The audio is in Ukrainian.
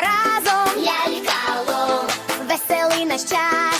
разом лялькало, веселий наш час.